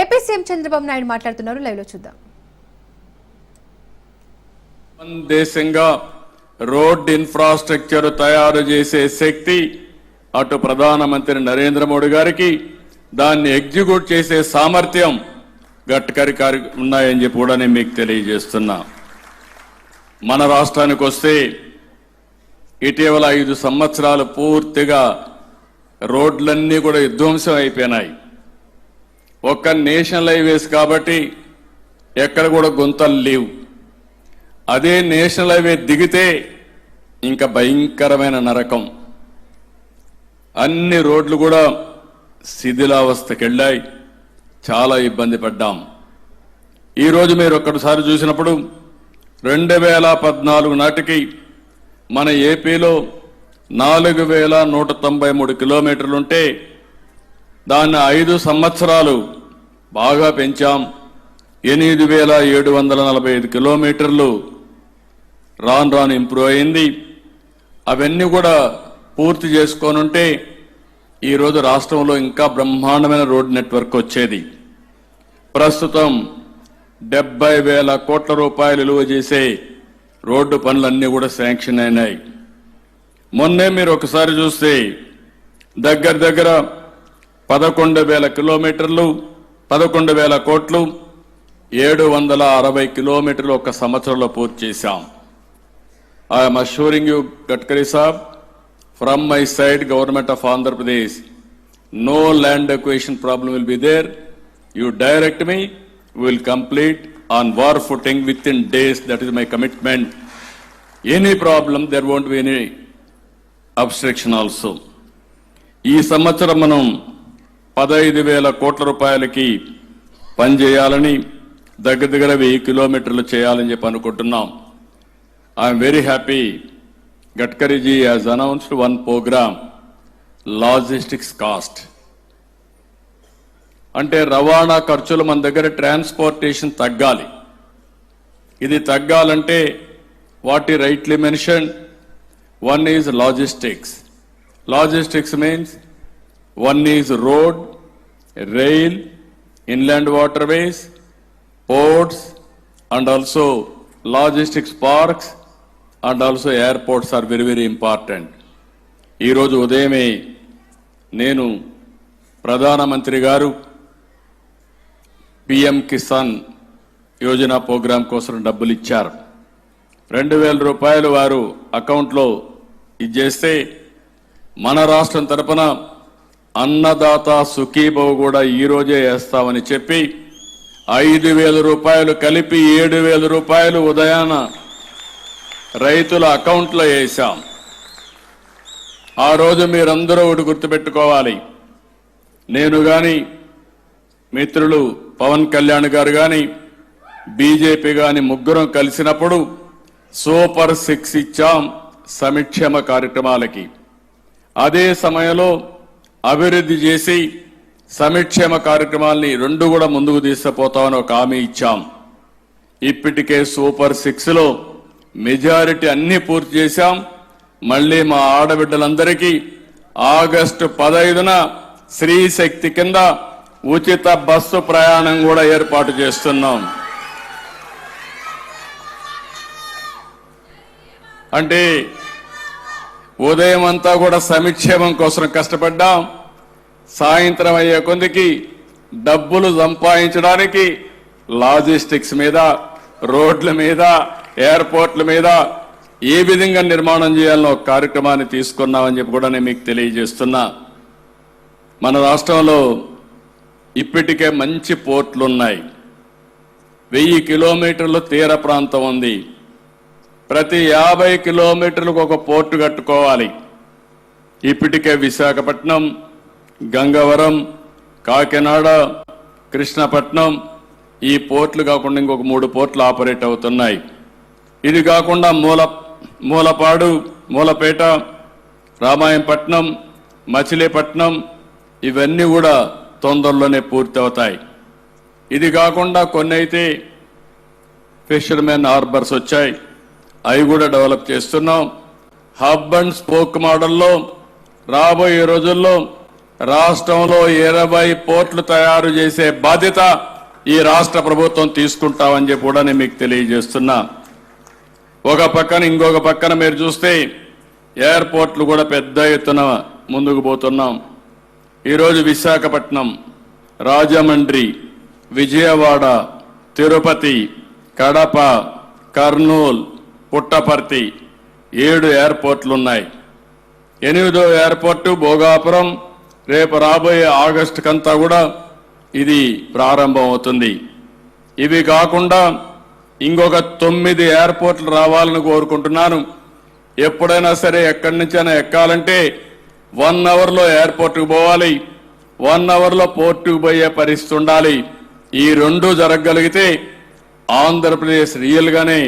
AP CM Chandrababu Naidu మాట్లాడుతున్నారు. లైవ్లో చూద్దాం దేశంగా రోడ్ ఇన్ఫ్రాస్ట్రక్చర్ తయారు చేసే శక్తి అటు ప్రధానమంత్రి నరేంద్ర మోడీ గారికి దాన్ని ఎగ్జిక్యూట్ చేసే సామర్థ్యం గట్కరి గారి ఉన్నాయని చెప్పి కూడా నేను మీకు తెలియజేస్తున్నా. మన రాష్ట్రానికి వస్తే ఇటీవల ఐదు సంవత్సరాలు పూర్తిగా రోడ్లన్నీ కూడా విధ్వంసం అయిపోయినాయి. ఒక్క నేషనల్ హైవేస్ కాబట్టి ఎక్కడ కూడా గుంతలు లేవు. అదే నేషనల్ హైవే దిగితే ఇంకా భయంకరమైన నరకం. అన్ని రోడ్లు కూడా శిథిలావస్థకి వెళ్ళాయి చాలా ఇబ్బంది పడ్డాం. ఈరోజు మీరు ఒక్కసారి చూసినప్పుడు రెండు వేల పద్నాలుగు నాటికి మన ఏపీలో నాలుగు వేల నూట తొంభై మూడు కిలోమీటర్లుంటే దాన్ని ఐదు సంవత్సరాలు బాగా పెంచాం. ఎనిమిది వేల ఏడు వందల నలభై ఐదు కిలోమీటర్లు రాను రాను ఇంప్రూవ్ అయింది. అవన్నీ కూడా పూర్తి చేసుకోనుంటే ఈరోజు రాష్ట్రంలో ఇంకా బ్రహ్మాండమైన రోడ్ నెట్వర్క్ వచ్చేది. ప్రస్తుతం డెబ్బై వేల కోట్ల రూపాయలు విలువ చేసే రోడ్డు పనులన్నీ కూడా శాంక్షన్ అయినాయి. మొన్నే మీరు ఒకసారి చూస్తే దగ్గర దగ్గర పదకొండు వేల కిలోమీటర్లు పదకొండు వేల కోట్లు ఏడు వందల అరవై కిలోమీటర్లు ఒక సంవత్సరంలో పూర్తి చేశాం. I'm assuring you Gadkari saab from my side government of Andhra Pradesh no land acquisition problem will be there you direct me will complete on war footing within days that is my commitment any problem there won't be any obstruction also ఈ సంవత్సరం మనం పదహైదు వేల కోట్ల రూపాయలకి పనిచేయాలని దగ్గర దగ్గర వెయ్యి కిలోమీటర్లు చేయాలని చెప్పి అనుకుంటున్నాం. I'm very happy Gadkari ji as announced one programme logistics cost అంటే రవాణా ఖర్చులు మన దగ్గర ట్రాన్స్పోర్టేషన్ తగ్గాలి. ఇది తగ్గాలంటే what he rightly mention one is logistics logistics means one is road rail inland waterways ports and also logistics parks and also airports are very very important ఈరోజు ఉదయమే నేను ప్రధానమంత్రి గారు పిఎం కిసాన్ యోజన ప్రోగ్రాం కోసం డబ్బులు ఇచ్చారు. రెండు వేల రూపాయలు వారు అకౌంట్లో ఇచ్చేస్తే మన రాష్ట్రం తరపున అన్నదాత సుఖీభవ్ కూడా ఈరోజే వేస్తామని చెప్పి ఐదు వేల రూపాయలు కలిపి ఏడు వేల రూపాయలు ఉదయాన రైతుల అకౌంట్లో వేశాం. ఆ రోజు మీరందరూ ఒకటి గుర్తుపెట్టుకోవాలి. నేను గాని మిత్రులు పవన్ కళ్యాణ్ గారు గాని బీజేపీ గాని ముగ్గురం కలిసినప్పుడు సూపర్ సిక్స్ ఇచ్చాం సమిక్షేమ కార్యక్రమాలకి. అదే సమయంలో అభివృద్ధి చేసి సమిక్షేమ కార్యక్రమాల్ని రెండు కూడా ముందుకు తీసుకుపోతామని ఒక హామీ ఇచ్చాం. ఇప్పటికే సూపర్ సిక్స్లో మెజారిటీ అన్ని పూర్తి చేశాం. మళ్ళీ మా ఆడబిడ్డలందరికీ ఆగస్టు పదైదున స్త్రీ శక్తి కింద ఉచిత బస్సు ప్రయాణం కూడా ఏర్పాటు చేస్తున్నాం. అంటే ఉదయం అంతా కూడా సమిక్షేమం కోసం కష్టపడ్డాం. సాయంత్రం అయ్యే కొందికి డబ్బులు సంపాదించడానికి లాజిస్టిక్స్ మీద రోడ్ల మీద ఎయిర్పోర్ట్ల మీద ఏ విధంగా నిర్మాణం చేయాలనో ఒక కార్యక్రమాన్ని తీసుకున్నామని చెప్పి కూడా నేను మీకు తెలియజేస్తున్నా. మన రాష్ట్రంలో ఇప్పటికే మంచి పోర్ట్లు ఉన్నాయి వెయ్యి కిలోమీటర్లు తీర ప్రాంతం ఉంది. ప్రతి యాభై కిలోమీటర్లకు ఒక పోర్టు కట్టుకోవాలి. ఇప్పటికే విశాఖపట్నం గంగవరం కాకినాడ కృష్ణపట్నం ఈ పోర్ట్లు కాకుండా ఇంకొక మూడు పోర్ట్లు ఆపరేట్ అవుతున్నాయి. ఇది కాకుండా మూల మూలపాడు మూలపేట రామాయంపట్నం మచిలీపట్నం ఇవన్నీ కూడా తొందరలోనే పూర్తి అవుతాయి ఇది కాకుండా కొన్ని అయితే ఫిషర్మెన్ హార్బర్స్ వచ్చాయి. అవి కూడా డెవలప్ చేస్తున్నాం. హబ్ అండ్ స్పోక్ మోడల్లో రాబోయే రోజుల్లో రాష్ట్రంలో ఇరవై పోర్ట్లు తయారు చేసే బాధ్యత ఈ రాష్ట్ర ప్రభుత్వం తీసుకుంటామని చెప్పి కూడా నేను మీకు తెలియజేస్తున్నా. ఒక పక్కన ఇంకొక పక్కన మీరు చూస్తే ఎయిర్పోర్ట్లు కూడా పెద్ద ఎత్తున ముందుకు పోతున్నాం. ఈరోజు విశాఖపట్నం రాజమండ్రి విజయవాడ తిరుపతి కడప కర్నూల్ పుట్టపర్తి ఏడు ఎయిర్పోర్ట్లు ఉన్నాయి ఎనిమిదో ఎయిర్పోర్టు భోగాపురం రేపు రాబోయే ఆగస్టు కంతా కూడా ఇది ప్రారంభమవుతుంది. ఇవి కాకుండా ఇంకొక తొమ్మిది ఎయిర్పోర్ట్లు రావాలని కోరుకుంటున్నాను. ఎప్పుడైనా సరే ఎక్కడి నుంచైనా ఎక్కాలంటే వన్ అవర్లో ఎయిర్పోర్ట్కి పోవాలి. వన్ అవర్లో పోర్టుకు పోయే పరిస్థితి ఉండాలి. ఈ రెండు జరగగలిగితే ఆంధ్రప్రదేశ్ రియల్గానే